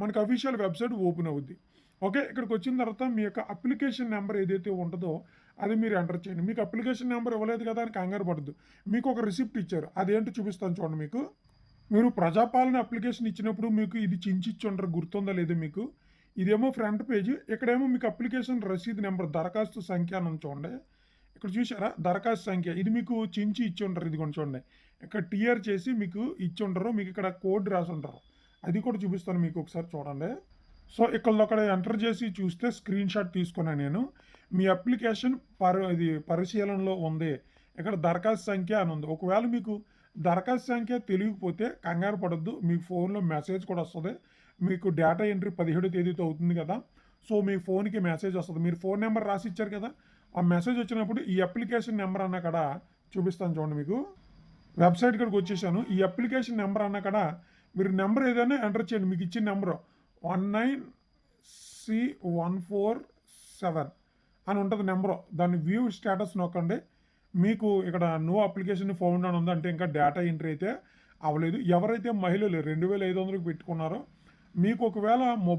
మనకి official website open అవుద్ది. Okay ఇక్కడికి వచ్చిన తర్వాత మీ యొక్క అప్లికేషన్ నెంబర్ ఏదైతే ఉంటుందో అది మీరు ఎంటర్ చేయండి. మీకు అప్లికేషన్ నెంబర్ ఇవ్వలేదు కదా అని కంగారు పడద్దు. మీకు ఒక రిసిప్ట్ ఇచ్చారు. అదేంటో చూపిస్తాను చూడండి మీకు. మీరు ప్రజాపాలన అప్లికేషన్ ఇచ్చినప్పుడు మీకు ఇది చించి గుర్తుందా లేదో మీకు. ఇదేమో ఫ్రంట్ పేజ్ ఇక్కడేమో మీకు అప్లికేషన్ రసీదు నెంబర్ దరఖాస్తు సంఖ్య అని చూడండి. ఇక్కడ చూసారా దరఖాస్తు సంఖ్య. ఇది మీకు చించి ఇచ్చి ఉంటారు ఇది కొంచెం చూడండి. ఇక్కడ టిఆర్ చేసి మీకు ఇచ్చి ఉంటారు మీకు ఇక్కడ కోడ్ రాసి ఉంటారు అది కూడా చూపిస్తాను మీకు ఒకసారి చూడండి. సో ఇక్కడ అక్కడ ఎంటర్ చేసి చూస్తే స్క్రీన్ షాట్ తీసుకున్నాను నేను. మీ అప్లికేషన్ పరి ఇది పరిశీలనలో ఉంది. ఇక్కడ దరఖాస్తు సంఖ్య అని ఉంది. ఒకవేళ మీకు దరఖాస్తు సంఖ్య తెలియకపోతే కంగారు పడద్దు. మీ ఫోన్లో మెసేజ్ కూడా వస్తుంది. మీకు డేటా ఎంట్రీ పదిహేడు తేదీతో అవుతుంది కదా. సో మీ ఫోన్కి మెసేజ్ వస్తుంది. మీరు ఫోన్ నెంబర్ రాసి ఇచ్చారు కదా. ఆ మెసేజ్ వచ్చినప్పుడు ఈ అప్లికేషన్ నెంబర్ అన్న కాడ చూపిస్తాను చూడండి మీకు. వెబ్సైట్ ఇక్కడికి వచ్చేసాను. ఈ అప్లికేషన్ నెంబర్ అన్న కూడా మీరు నెంబర్ ఏదైనా ఎంటర్ చేయండి. మీకు ఇచ్చిన number one nine C one four seven అని ఉంటుంది నెంబరు. దాన్ని వ్యూ స్టేటస్ నొక్కండి. మీకు ఇక్కడ నో అప్లికేషన్ ఫౌండ్ అని ఉంది అంటే ఇంకా డేటా ఎంట్రీ అయితే అవ్వలేదు. ఎవరైతే మహిళలు రెండు వేల ఐదు వందలకు పెట్టుకున్నారో మీకు ఒకవేళ మొబైల్